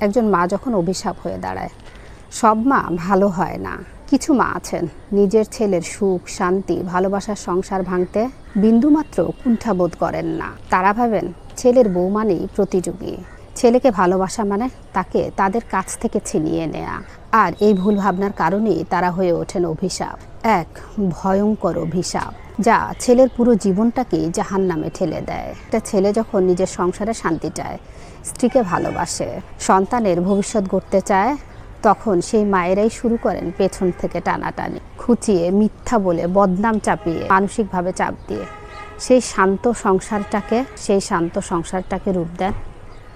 একজন মা যখন অভিশাপ হয়ে দাঁড়ায়, সব মা ভালো হয় না। কিছু মা আছেন, নিজের ছেলের সুখ, শান্তি ভালোবাসার সংসার ভাঙতে বিন্দুমাত্র কুণ্ঠাবোধ করেন না। তারা ভাবেন, ছেলের বউ মানেই প্রতিযোগী। ছেলেকে ভালোবাসা মানে তাকে, তাদের কাছ থেকে ছিনিয়ে নেয়া। আর এই ভুল ভাবনার কারণেই তারা হয়ে ওঠেন অভিশাপ, এক ভয়ঙ্কর অভিশাপ, যা ছেলের পুরো জীবনটাকেই জাহান নামে ঠেলে দেয়। একটা ছেলে যখন নিজের সংসারে শান্তি চায়, স্ত্রীকে ভালোবাসে, সন্তানের ভবিষ্যৎ গড়তে চায়, তখন সেই মায়েরাই শুরু করেন পেছন থেকে টানাটানি, খুঁচিয়ে মিথ্যা বলে বদনাম চাপিয়ে, মানসিকভাবে চাপ দিয়ে। সেই শান্ত সংসারটাকে, সেই শান্ত সংসারটাকে রূপ দেন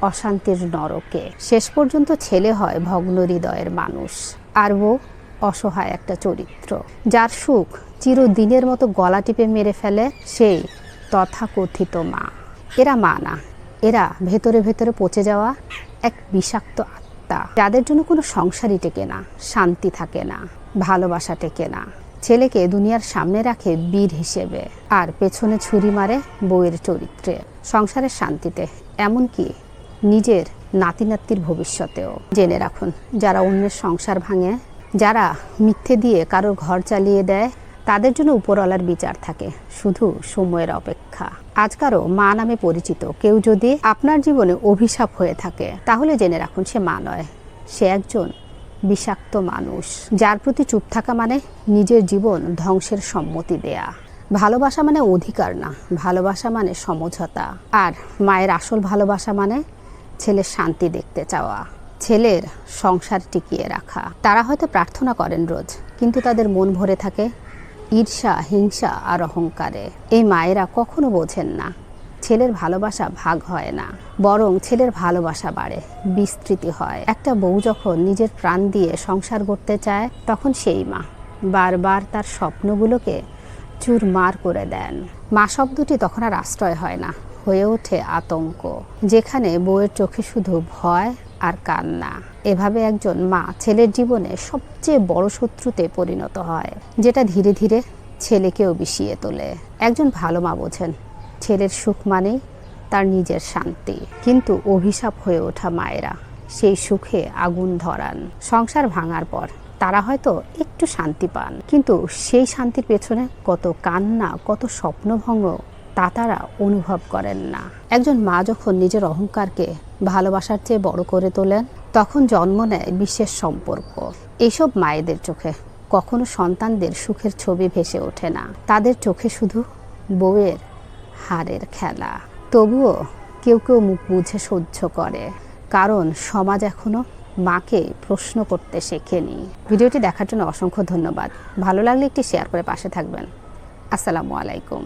অশান্তির নরকে। শেষ পর্যন্ত ছেলে হয় ভগ্ন হৃদয়ের মানুষ। আর ও অসহায় একটা চরিত্র। যার সুখ চিরদিনের মতো গলা টিপে মেরে ফেলে সেই তথাকথিত মা। এরা মা না। এরা ভেতরে ভেতরে পচে যাওয়া এক বিষাক্ত আত্মা। যাদের জন্য কোনো সংসারই টেকে না, শান্তি থাকে না, ভালোবাসা টেকে না। ছেলেকে দুনিয়ার সামনে রাখে বীর হিসেবে। আর পেছনে ছুরি মারে বউয়ের চরিত্রে। সংসারের শান্তিতে এমনকি নিজের নাতি নাতির ভবিষ্যতেও। জেনে রাখুন, যারা অন্যের সংসার ভাঙে, যারা মিথ্যে দিয়ে কারোর ঘর চালিয়ে দেয়, তাদের জন্য উপরওয়ালার বিচার থাকে, শুধু সময়ের অপেক্ষা। আজকারও মা নামে পরিচিত, কেউ যদি আপনার জীবনে অভিশাপ হয়ে থাকে, তাহলে জেনে রাখুন সে মা নয়, সে একজন বিষাক্ত মানুষ, যার প্রতি চুপ থাকা মানে নিজের জীবন ধ্বংসের সম্মতি দেয়া। ভালোবাসা মানে অধিকার না, ভালোবাসা মানে সমঝোতা। আর মায়ের আসল ভালোবাসা মানে ছেলের শান্তি দেখতে চাওয়া, ছেলের সংসার টিকিয়ে রাখা। তারা হয়তো প্রার্থনা করেন রোজ, কিন্তু তাদের মন ভরে থাকে ঈর্ষা, হিংসা আর অহংকারে। এই মায়েরা কখনো বোঝেন না, ছেলের ভালোবাসা ভাগ হয় না, বরং ছেলের ভালোবাসা বাড়ে, বিস্তৃতি হয়। একটা বউ যখন নিজের প্রাণ দিয়ে সংসার করতে চায়, তখন সেই মা বারবার তার স্বপ্নগুলোকে চুরমার করে দেন। মা শব্দটি তখন আর আশ্রয় হয় না। হয়ে ওঠে আতঙ্ক, যেখানে বউয়ের চোখে শুধু ভয় আর কান্না। এভাবে একজন মা ছেলের জীবনে সবচেয়ে বড় শত্রুতে পরিণত হয়, যেটা ধীরে ধীরে ছেলেকেও বিষিয়ে তোলে। একজন ভালো মা বোঝেন, ছেলের সুখ মানেই তার নিজের শান্তি। কিন্তু অভিশাপ হয়ে ওঠা মায়েরা সেই সুখে আগুন ধরান। সংসার ভাঙার পর তারা হয়তো একটু শান্তি পান, কিন্তু সেই শান্তির পেছনে কত কান্না, কত স্বপ্নভঙ্গ তা তারা অনুভব করেন না। একজন মা যখন নিজের অহংকারকে ভালোবাসার চেয়ে বড় করে তোলেন, তখন জন্ম নেয় বিশেষ সম্পর্ক। এইসব মায়েদের চোখে কখনো সন্তানদের সুখের ছবি ভেসে ওঠে না। তাদের চোখে শুধু বউয়ের হারের খেলা। তবুও কেউ কেউ মুখ বুঝে সহ্য করে, কারণ সমাজ এখনও মাকে প্রশ্ন করতে শেখেনি। ভিডিওটি দেখার জন্য অসংখ্য ধন্যবাদ। ভালো লাগলে একটি শেয়ার করে পাশে থাকবেন। আসসালামু আলাইকুম।